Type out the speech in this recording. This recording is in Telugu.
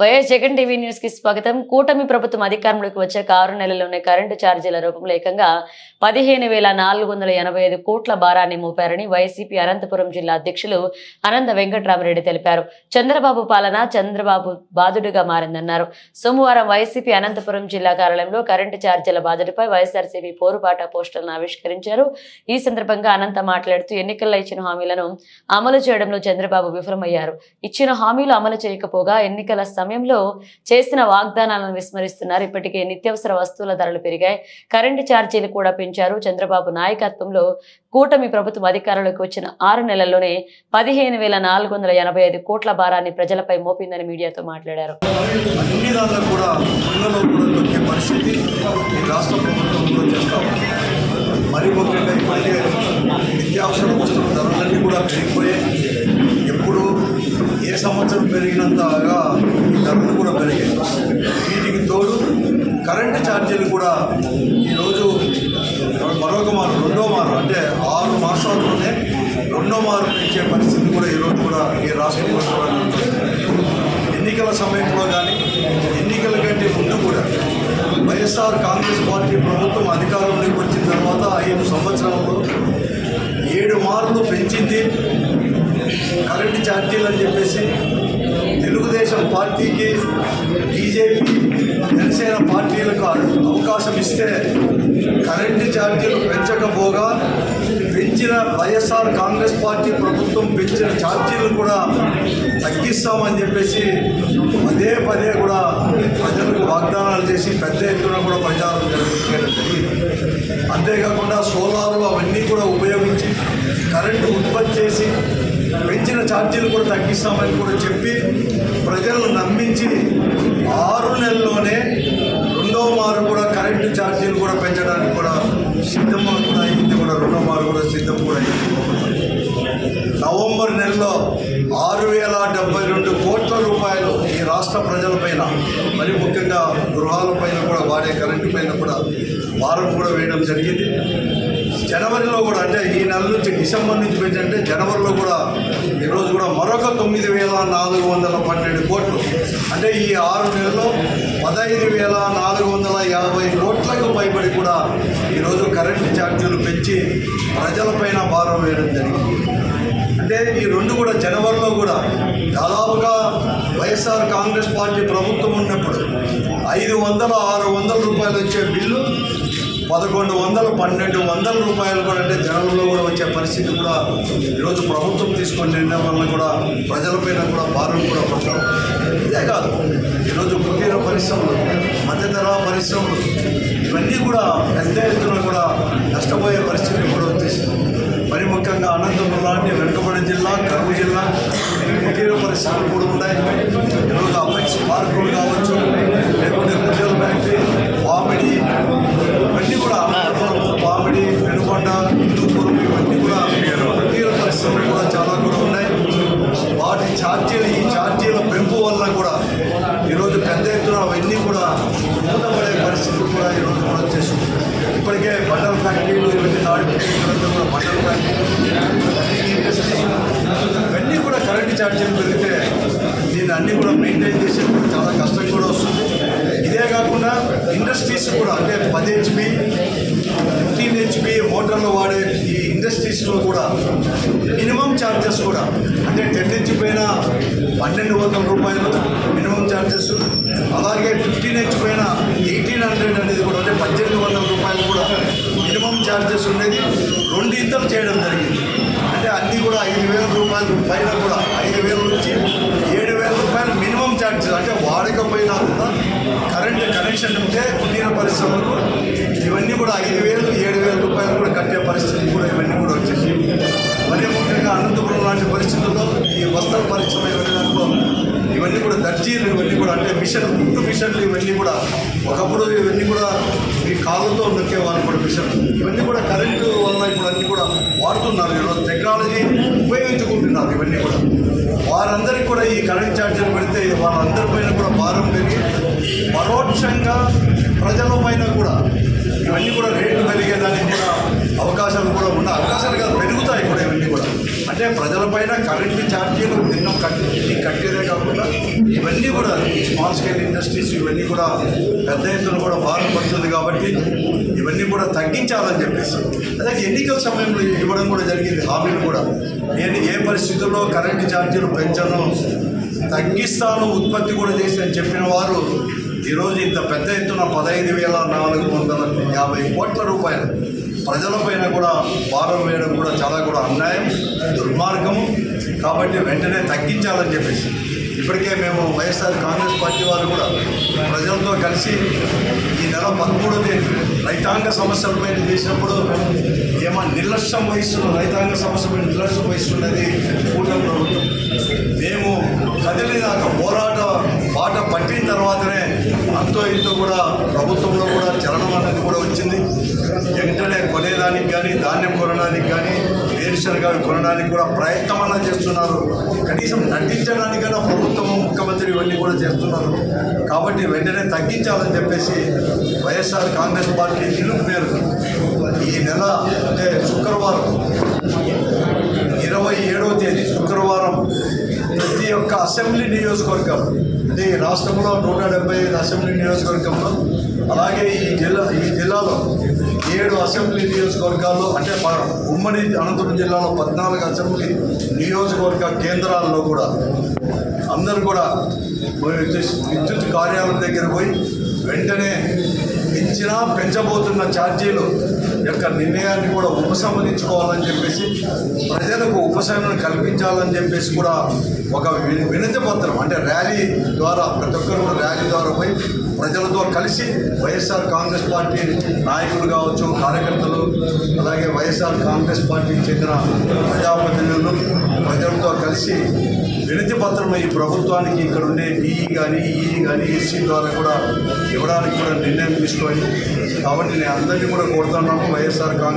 వైఎస్ జగన్ టీవీ న్యూస్కి స్వాగతం. కూటమి ప్రభుత్వం అధికారంలోకి వచ్చాక ఆరు నెలల్లోనే కరెంటు ఛార్జీల రూపంలో ఏకంగా పదిహేను వేల నాలుగు వందల ఎనభై ఐదు కోట్ల భారాన్ని మోపారని వైసీపీ అనంతపురం జిల్లా అధ్యక్షులు అనంత వెంకట్రామరెడ్డి తెలిపారు. చంద్రబాబు పాలన చంద్రబాబు బాధుడుగా మారిందన్నారు. సోమవారం వైసీపీ అనంతపురం జిల్లా కార్యాలయంలో కరెంటు ఛార్జీల బాధుడిపై వైఎస్ఆర్సీపీ పోరుబాట పోస్టర్లను ఆవిష్కరించారు. ఈ సందర్భంగా అనంత మాట్లాడుతూ ఎన్నికల్లో ఇచ్చిన హామీలను అమలు చేయడంలో చంద్రబాబు విఫలమయ్యారు. ఇచ్చిన హామీలు అమలు చేయకపోగా ఎన్నికల సమయంలో చేసిన వాగ్దానాలను విస్మరిస్తున్నారు. ఇప్పటికే నిత్యావసర వస్తువుల ధరలు పెరిగాయి. కరెంటు ఛార్జీలు కూడా పెంచారు. చంద్రబాబు నాయకత్వంలో కూటమి ప్రభుత్వం అధికారంలోకి వచ్చిన ఆరు నెలల్లోనే పదిహేను వేల నాలుగు వందల ఎనభై ఐదు కోట్ల భారాన్ని ప్రజలపై మోపిందని మీడియాతో మాట్లాడారు. మరి ముఖ్యంగా ఇప్పటికే నిత్యావసర వస్తువుల ధరలన్నీ కూడా పెరిగిపోయాయి. ఎప్పుడు ఏ సంవత్సరం పెరిగినంతగా ఈ ధరలు కూడా పెరిగాయి వీటికి తోడు కరెంటు ఛార్జీలు కూడా ఈరోజు మరొక మారు రెండో మారు అంటే ఆరు మాసాల్లోనే రెండో మారు పెంచే పరిస్థితి కూడా ఈరోజు కూడా ఈ రాష్ట్రంలో కూడా ఎన్నికల సమయంలో కానీ ఎన్నికల కంటే ముందు కూడా వైఎస్ఆర్ కాంగ్రెస్ పార్టీ ప్రభుత్వం అధికారంలోకి వచ్చిన తర్వాత ఐదు సంవత్సరాల్లో ఏడు మార్లు పెంచింది కరెంటు ఛార్జీలు అని చెప్పేసి తెలుగుదేశం పార్టీకి బీజేపీ జనసేన పార్టీలకు అవకాశం ఇస్తే కరెంటు ఛార్జీలు పెంచకపోగా పెంచిన వైఎస్ఆర్ కాంగ్రెస్ పార్టీ ప్రభుత్వం పెంచిన ఛార్జీలు కూడా తగ్గిస్తామని చెప్పేసి పదే పదే కూడా ప్రజలకు వాగ్దానాలు చేసి పెద్ద ఎత్తున కూడా ప్రచారం జరుగుతుంది అంతేకాకుండా సోలార్లు అవన్నీ కూడా ఉపయోగించి కరెంటు ఉత్పత్తి చేసి పెంచిన ఛార్జీలు కూడా తగ్గిస్తామని కూడా చెప్పి ప్రజలను నమ్మించి ఆరు నెలల్లోనే రెండో మారు కూడా కరెంటు ఛార్జీలు కూడా పెంచడానికి కూడా సిద్ధం కూడా అయింది కూడా రెండో మారు కూడా సిద్ధం కూడా అయింది నవంబర్ నెలలో ఆరు వేల డెబ్బై రెండు కోట్ల రూపాయలు ఈ రాష్ట్ర ప్రజలపైన మరి ముఖ్యంగా గృహాలపైన కూడా వాడే కరెంటు పైన కూడా భారం కూడా వేయడం జరిగింది. జనవరిలో కూడా అంటే ఈ నెల నుంచి డిసెంబర్ నుంచి పెంచంటే జనవరిలో కూడా ఈరోజు కూడా మరొక తొమ్మిది వేల నాలుగు వందల పన్నెండు కోట్లు. అంటే ఈ ఆరు నెలల్లో పదహైదు వేల నాలుగు వందల యాభై కోట్లకు పైబడి కూడా ఈరోజు కరెంటు ఛార్జీలు పెంచి ప్రజలపైన భారం వేయడం జరిగింది. అంటే ఈ రెండు కూడా జనవరిలో కూడా దాదాపుగా వైఎస్ఆర్ కాంగ్రెస్ పార్టీ ప్రభుత్వం ఉన్నప్పుడు ఐదు వందల ఆరు వందల రూపాయలు వచ్చే బిల్లు పదకొండు వందలు పన్నెండు వందల రూపాయలు కూడా అంటే జనంలో కూడా వచ్చే పరిస్థితి కూడా ఈరోజు ప్రభుత్వం తీసుకున్న నిర్ణయం వల్ల కూడా ప్రజలపైన కూడా భారం కూడా పడతాం. ఇదే కాదు ఈరోజు కుటీర పరిశ్రమలు మధ్యతర పరిశ్రమలు ఇవన్నీ కూడా పెద్ద ఎత్తున కూడా నష్టపోయే పరిస్థితి కూడా వచ్చేసింది. మరి ముఖ్యంగా అనంతపురం లాంటి వెనుకబడి జిల్లా కరువు జిల్లా కుటీర పరిశ్రమలు కూడా ఉన్నాయి. ఈరోజు అపెక్స్ పార్కులు కావచ్చు ఛార్జీలు ఈ ఛార్జీల పెంపు వల్ల కూడా ఈరోజు పెద్ద ఎత్తున అవన్నీ కూడా మూతపడే పరిస్థితి కూడా ఈరోజు కూడా వచ్చేసింది ఇప్పటికే బట్టల ఫ్యాక్టరీలు ఇవన్నీ తాడిపోయిన కూడా బట్టల ఫ్యాక్టరీ. ఇవన్నీ కూడా కరెంటు ఛార్జీలు పెరిగితే దీన్ని అన్నీ కూడా మెయింటైన్ చేసేందుకు చాలా కష్టం కూడా వస్తుంది. ఇదే కాకుండా ఇండస్ట్రీస్ కూడా అంటే పది హెచ్పి హెచ్పి మోటార్లు వాడే ఈ ఇండస్ట్రీస్లో కూడా మినిమం ఛార్జెస్ కూడా అంటే టెన్ హెచ్ పైన పన్నెండు వందల రూపాయలు మినిమం ఛార్జెస్ అలాగే ఫిఫ్టీన్ హెచ్ పైన ఎయిటీన్ హండ్రెడ్ అనేది కూడా అంటే పద్దెనిమిది వందల రూపాయలు కూడా మినిమం ఛార్జెస్ ఉండేది. రెండు ఇద్దరు చేయడం జరిగింది. అంటే అన్నీ కూడా ఐదు వేల రూపాయలు పైన కూడా ఐదు వేల నుంచి ఏడు వేల రూపాయలు మినిమం అంటే వాడకపోయినా కూడా కరెంట్ కనెక్షన్ ఉంటే కుటీర పరిశ్రమలు ఇవన్నీ కూడా ఐదు వేలు ఏడు వేల రూపాయలు కూడా కట్టే పరిస్థితి కూడా ఇవన్నీ కూడా వచ్చేసి మరీ ముఖ్యంగా అనంతపురం లాంటి పరిస్థితుల్లో ఈ వస్త్ర పరిశ్రమ ఇవన్నీ దాంట్లో ఇవన్నీ కూడా దర్జీలు ఇవన్నీ కూడా అంటే మిషన్ కుట్టు మిషన్లు ఇవన్నీ కూడా ఒకప్పుడు ఇవన్నీ కూడా ఈ కాళ్ళతో నొక్కే కూడా మిషన్ ఇవన్నీ కూడా కరెంటు వల్ల ఇప్పుడు అన్నీ కూడా వాడుతున్నారు. ఈరోజు టెక్నాలజీ ఉపయోగించుకుంటున్నారు ఇవన్నీ కూడా. వారందరికీ కూడా ఈ కరెంట్ ఛార్జీలు పెడితే వాళ్ళందరిపైన కూడా భారం పెరిగి పరోక్షంగా ప్రజల పైన కూడా ఇవన్నీ కూడా రేట్లు పెరిగేదానికి కూడా అవకాశాలు కూడా ఉన్న అవకాశాలు కాదు పెరుగుతాయి కూడా ఇవన్నీ కూడా. అంటే ప్రజలపైన కరెంటు ఛార్జీలు ఎన్నో కట్టి కట్టే ఇవన్నీ కూడా స్మాల్ స్కేల్ ఇండస్ట్రీస్ ఇవన్నీ కూడా పెద్ద ఎత్తున కూడా భారం పడుతుంది కాబట్టి ఇవన్నీ కూడా తగ్గించాలని చెప్పేసి. అలాగే ఎన్నికల సమయంలో ఇవ్వడం కూడా జరిగింది హామీలు కూడా. నేను ఏ పరిస్థితుల్లో కరెంటు ఛార్జీలు పెంచను తగ్గిస్తాను ఉత్పత్తి కూడా చేసి అని చెప్పిన వారు ఈరోజు ఇంత పెద్ద ఎత్తున పదహైదు వేల నాలుగు వందల యాభై కోట్ల రూపాయలు ప్రజలపైన కూడా భారం వేయడం కూడా చాలా కూడా అన్యాయం దుర్మార్గము. కాబట్టి వెంటనే తగ్గించాలని చెప్పేసి. ఇప్పటికే మేము వైఎస్ఆర్ కాంగ్రెస్ పార్టీ వారు కూడా ప్రజలతో కలిసి ఈ నెల పదమూడో తేదీ రైతాంగ సమస్యలపై చేసినప్పుడు ఏమో నిర్లక్ష్యం వహిస్తున్న రైతాంగ సమస్యపై నిర్లక్ష్యం వహిస్తున్నది కూటమి ప్రభుత్వం. మేము కదిలినాక పోరాట బాట పట్టిన తర్వాతనే అంతో ఇంతో కూడా ప్రభుత్వంలో కూడా చలనం అనేది కూడా వచ్చింది. వెంటనే కొనేదానికి కానీ ధాన్యం కొనడానికి కానీ వేరుశనగ కొనడానికి కూడా ప్రయత్నం అన్నా చేస్తున్నారు. కనీసం నటించడానికైనా ప్రభుత్వం ఇవన్నీ కూడా చేస్తున్నారు. కాబట్టి వెంటనే తగ్గించాలని చెప్పేసి వైఎస్ఆర్ కాంగ్రెస్ పార్టీ నిలుపు పేరు ఈ నెల అంటే శుక్రవారం ఇరవై ఏడవ తేదీ శుక్రవారం ప్రతి ఒక్క అసెంబ్లీ నియోజకవర్గం అంటే రాష్ట్రంలో నూట డెబ్బై ఐదు అసెంబ్లీ నియోజకవర్గంలో అలాగే ఈ జిల్లా ఈ జిల్లాలో ఏడు అసెంబ్లీ నియోజకవర్గాల్లో అంటే ఉమ్మడి అనంతపురం జిల్లాలో పద్నాలుగు అసెంబ్లీ నియోజకవర్గ కేంద్రాల్లో కూడా అందరూ కూడా విద్యుత్ విద్యుత్ కార్యాలయం దగ్గర పోయి వెంటనే పెంచినా పెంచబోతున్న ఛార్జీలు యొక్క నిర్ణయాన్ని కూడా ఉపసంహరించుకోవాలని చెప్పేసి ప్రజలకు ఉపశమనం కల్పించాలని చెప్పేసి కూడా ఒక వినతి పత్రం అంటే ర్యాలీ ద్వారా ప్రతి ఒక్కరు కూడా ర్యాలీ ద్వారా పోయి ప్రజలతో కలిసి వైఎస్ఆర్ కాంగ్రెస్ పార్టీ నాయకులు కావచ్చు కార్యకర్తలు అలాగే వైఎస్ఆర్ కాంగ్రెస్ పార్టీకి చెందిన ప్రజాప్రతినిధులు ప్రజలతో కలిసి వినతి పత్రం ఈ ప్రభుత్వానికి ఇక్కడ ఉండే డిఈ కానీ ఈ కానీ ఎస్సీ ద్వారా కూడా ఇవ్వడానికి కూడా నిర్ణయం తీసుకోండి కాబట్టి నేను అందరినీ కూడా కోరుతున్నాను. వైఎస్ఆర్ కాంగ్రెస్